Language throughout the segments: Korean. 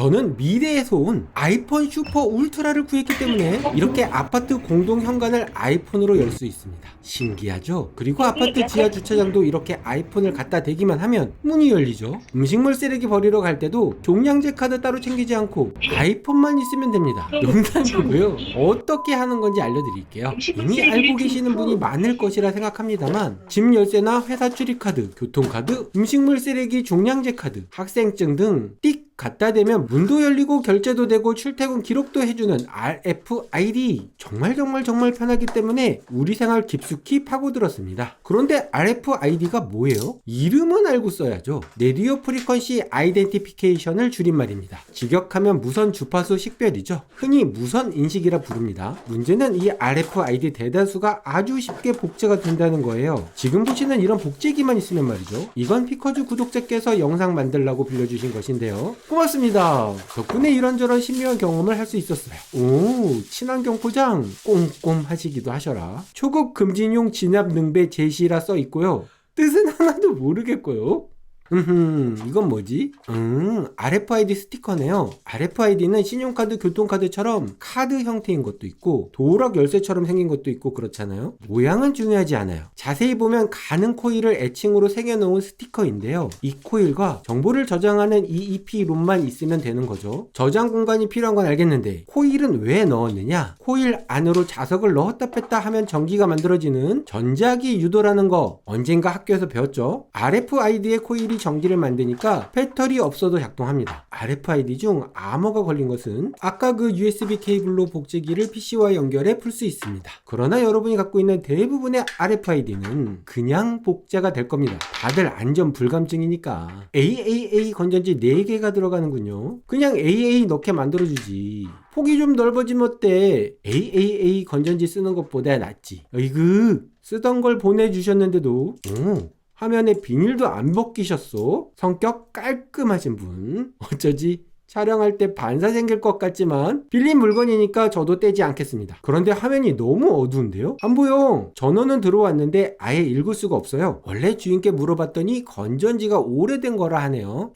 저는 미래에서 온 아이폰 슈퍼 울트라를 구했기 때문에 이렇게 아파트 공동 현관을 아이폰으로 열 수 있습니다. 신기하죠? 그리고 아파트 지하 주차장도 이렇게 아이폰을 갖다 대기만 하면 문이 열리죠. 음식물 쓰레기 버리러 갈 때도 종량제 카드 따로 챙기지 않고 아이폰만 있으면 됩니다. 농담이고요. 어떻게 하는 건지 알려드릴게요. 이미 알고 계시는 분이 많을 것이라 생각합니다만 집 열쇠나 회사 출입 카드, 교통카드, 음식물 쓰레기 종량제 카드, 학생증 등 띡 갖다 대면 문도 열리고 결제도 되고 출퇴근 기록도 해주는 RFID 정말 정말 정말 편하기 때문에 우리 생활 깊숙이 파고들었습니다. 그런데 RFID가 뭐예요? 이름은 알고 써야죠. 레디오 프리퀀시 아이덴티피케이션을 줄임말입니다. 직역하면 무선 주파수 식별이죠. 흔히 무선 인식이라 부릅니다. 문제는 이 RFID 대다수가 아주 쉽게 복제가 된다는 거예요. 지금 보시는 이런 복제기만 있으면 말이죠. 이건 피커즈 구독자께서 영상 만들라고 빌려주신 것인데요. 고맙습니다. 덕분에 이런저런 신묘한 경험을 할 수 있었어요. 오, 친환경 포장 꼼꼼 하시기도 하셔라. 초급 금진용 진압 능배 제시라 써 있고요. 뜻은 하나도 모르겠고요. 음, 이건 뭐지? 음, RFID 스티커네요. RFID는 신용카드, 교통카드처럼 카드 형태인 것도 있고, 도락 열쇠처럼 생긴 것도 있고 그렇잖아요. 모양은 중요하지 않아요. 자세히 보면 가는 코일을 애칭으로 새겨놓은 스티커인데요. 이 코일과 정보를 저장하는 EEP 롬만 있으면 되는 거죠. 저장 공간이 필요한 건 알겠는데, 코일은 왜 넣었느냐? 코일 안으로 자석을 넣었다 뺐다 하면 전기가 만들어지는 전자기 유도라는 거 언젠가 학교에서 배웠죠? RFID의 코일이 전기를 만드니까 배터리 없어도 작동합니다. RFID 중 암호가 걸린 것은 아까 그 USB 케이블로 복제기를 PC와 연결해 풀 수 있습니다. 그러나 여러분이 갖고 있는 대부분의 RFID는 그냥 복제가 될 겁니다. 다들 안전 불감증이니까. AAA 건전지 4개가 들어가는군요. 그냥 AA 넣게 만들어주지. 폭이 좀 넓어지면 어때? AAA 건전지 쓰는 것보다 낫지. 어이구, 쓰던 걸 보내주셨는데도, 오, 화면에 비닐도 안 벗기셨어? 성격 깔끔하신 분. 어쩌지? 촬영할 때 반사 생길 것 같지만 빌린 물건이니까 저도 떼지 않겠습니다. 그런데 화면이 너무 어두운데요? 안 보여. 전원은 들어왔는데 아예 읽을 수가 없어요. 원래 주인께 물어봤더니 건전지가 오래된 거라 하네요.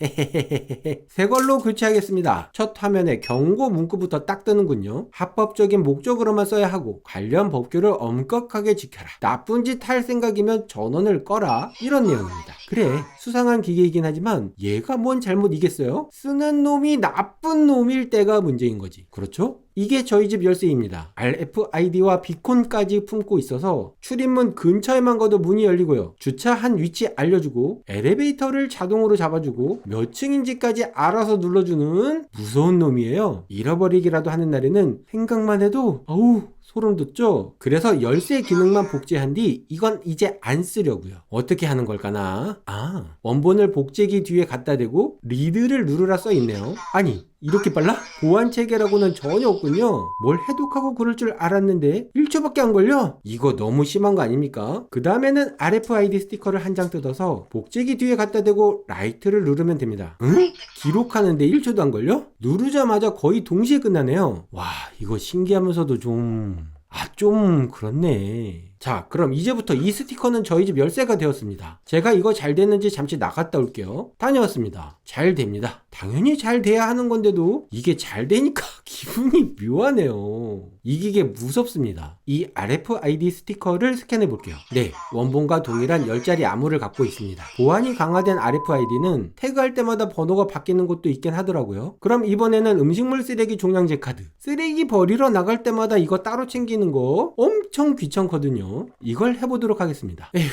새 걸로 교체하겠습니다. 첫 화면에 경고 문구부터 딱 뜨는군요. 합법적인 목적으로만 써야 하고 관련 법규를 엄격하게 지켜라. 나쁜 짓 할 생각이면 전원을 꺼라. 이런 내용입니다. 그래 수상한 기계이긴 하지만 얘가 뭔 잘못이겠어요? 쓰는 놈이 나쁜 놈일 때가 문제인 거지. 그렇죠? 이게 저희 집 열쇠입니다. RFID와 비콘까지 품고 있어서 출입문 근처에만 가도 문이 열리고요. 주차한 위치 알려주고 엘리베이터를 자동으로 잡아주고 몇 층인지까지 알아서 눌러주는 무서운 놈이에요. 잃어버리기라도 하는 날에는 생각만 해도 어우 소름 돋죠? 그래서 열쇠 기능만 복제한 뒤 이건 이제 안 쓰려고요. 어떻게 하는 걸까나? 아, 원본을 복제기 뒤에 갖다 대고 리드를 누르라 써 있네요. 아니, 이렇게 빨라? 보안 체계라고는 전혀 없군요. 뭘 해독하고 그럴 줄 알았는데 1초밖에 안 걸려? 이거 너무 심한 거 아닙니까? 그 다음에는 RFID 스티커를 한 장 뜯어서 복제기 뒤에 갖다 대고 라이트를 누르면 됩니다. 응? 기록하는데 1초도 안 걸려? 누르자마자 거의 동시에 끝나네요. 와, 이거 신기하면서도 좀... 아, 좀 그렇네. 자, 그럼 이제부터 이 스티커는 저희 집 열쇠가 되었습니다. 제가 이거 잘 됐는지 잠시 나갔다 올게요. 다녀왔습니다. 잘 됩니다. 당연히 잘 돼야 하는 건데도 이게 잘 되니까 기분이 묘하네요. 이 기계 무섭습니다. 이 RFID 스티커를 스캔해 볼게요. 네, 원본과 동일한 10자리 암호를 갖고 있습니다. 보안이 강화된 RFID는 태그할 때마다 번호가 바뀌는 것도 있긴 하더라고요. 그럼 이번에는 음식물 쓰레기 종량제 카드. 쓰레기 버리러 나갈 때마다 이거 따로 챙기는 거 엄청 귀찮거든요. 이걸 해보도록 하겠습니다. 에휴,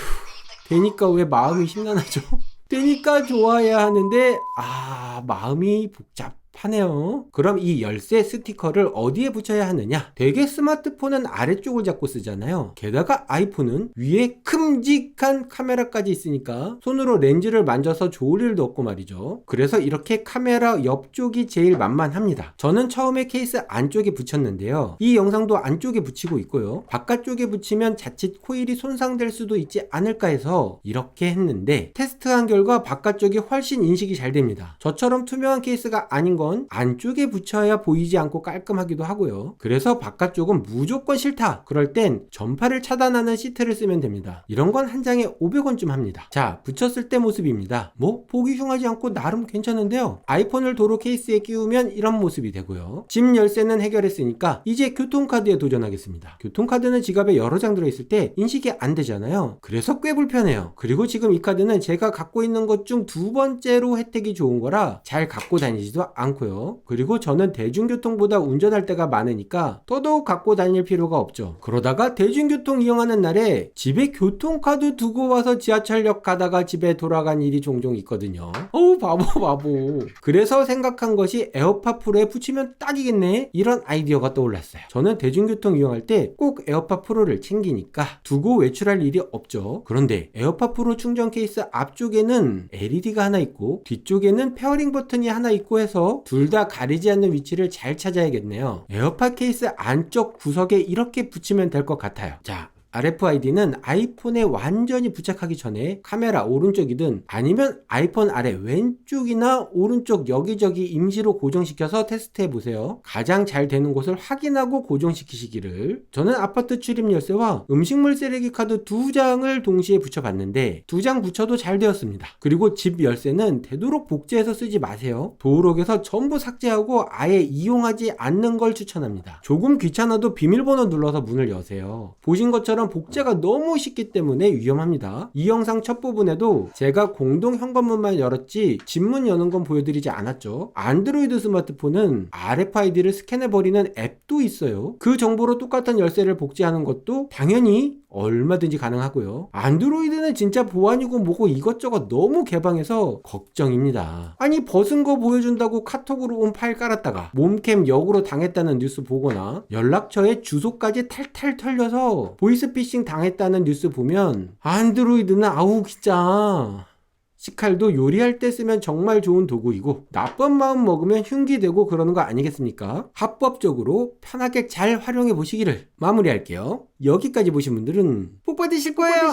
되니까 왜 마음이 심란하죠? 되니까 좋아야 하는데, 아, 마음이 복잡 하네요. 그럼 이 열쇠 스티커를 어디에 붙여야 하느냐? 대개 스마트폰은 아래쪽을 잡고 쓰잖아요. 게다가 아이폰은 위에 큼직한 카메라까지 있으니까 손으로 렌즈를 만져서 좋을 일도 없고 말이죠. 그래서 이렇게 카메라 옆쪽이 제일 만만합니다. 저는 처음에 케이스 안쪽에 붙였는데요. 이 영상도 안쪽에 붙이고 있고요. 바깥쪽에 붙이면 자칫 코일이 손상될 수도 있지 않을까 해서 이렇게 했는데 테스트한 결과 바깥쪽이 훨씬 인식이 잘 됩니다. 저처럼 투명한 케이스가 아닌 건 안쪽에 붙여야 보이지 않고 깔끔하기도 하고요. 그래서 바깥쪽은 무조건 싫다. 그럴 땐 전파를 차단하는 시트를 쓰면 됩니다. 이런 건 한 장에 500원쯤 합니다. 자, 붙였을 때 모습입니다. 뭐 보기 흉하지 않고 나름 괜찮은데요. 아이폰을 도로 케이스에 끼우면 이런 모습이 되고요. 집 열쇠는 해결했으니까 이제 교통카드에 도전하겠습니다. 교통카드는 지갑에 여러 장 들어있을 때 인식이 안 되잖아요. 그래서 꽤 불편해요. 그리고 지금 이 카드는 제가 갖고 있는 것 중 두 번째로 혜택이 좋은 거라 잘 갖고 다니지도 않고 요. 그리고 저는 대중교통보다 운전할 때가 많으니까 더더욱 갖고 다닐 필요가 없죠. 그러다가 대중교통 이용하는 날에 집에 교통카드 두고 와서 지하철역 가다가 집에 돌아간 일이 종종 있거든요. 어우 바보 바보. 그래서 생각한 것이 에어팟 프로에 붙이면 딱이겠네. 이런 아이디어가 떠올랐어요. 저는 대중교통 이용할 때 꼭 에어팟 프로를 챙기니까 두고 외출할 일이 없죠. 그런데 에어팟 프로 충전 케이스 앞쪽에는 LED가 하나 있고 뒤쪽에는 페어링 버튼이 하나 있고 해서 둘 다 가리지 않는 위치를 잘 찾아야겠네요. 에어팟 케이스 안쪽 구석에 이렇게 붙이면 될 것 같아요. 자, RFID는 아이폰에 완전히 부착하기 전에 카메라 오른쪽이든 아니면 아이폰 아래 왼쪽이나 오른쪽 여기저기 임시로 고정시켜서 테스트해 보세요. 가장 잘 되는 곳을 확인하고 고정시키시기를. 저는 아파트 출입 열쇠와 음식물 쓰레기 카드 두 장을 동시에 붙여봤는데 두 장 붙여도 잘 되었습니다. 그리고 집 열쇠는 되도록 복제해서 쓰지 마세요. 도록에서 전부 삭제하고 아예 이용하지 않는 걸 추천합니다. 조금 귀찮아도 비밀번호 눌러서 문을 여세요. 보신 것처럼 복제가 너무 쉽기 때문에 위험합니다. 이 영상 첫 부분에도 제가 공동 현관문만 열었지 집문 여는 건 보여드리지 않았죠. 안드로이드 스마트폰은 RFID를 스캔해버리는 앱도 있어요. 그 정보로 똑같은 열쇠를 복제하는 것도 당연히 얼마든지 가능하고요. 안드로이드는 진짜 보안이고 뭐고 이것저것 너무 개방해서 걱정입니다. 아니 벗은 거 보여준다고 카톡으로 온 파일 깔았다가 몸캠 역으로 당했다는 뉴스 보거나 연락처에 주소까지 탈탈 털려서 보이스 피싱 당했다는 뉴스 보면 안드로이드는 아우 진짜 시칼도 요리할 때 쓰면 정말 좋은 도구이고 나쁜 마음 먹으면 흉기되고 그러는 거 아니겠습니까? 합법적으로 편하게 잘 활용해 보시기를 마무리할게요. 여기까지 보신 분들은 복 받으실 거예요.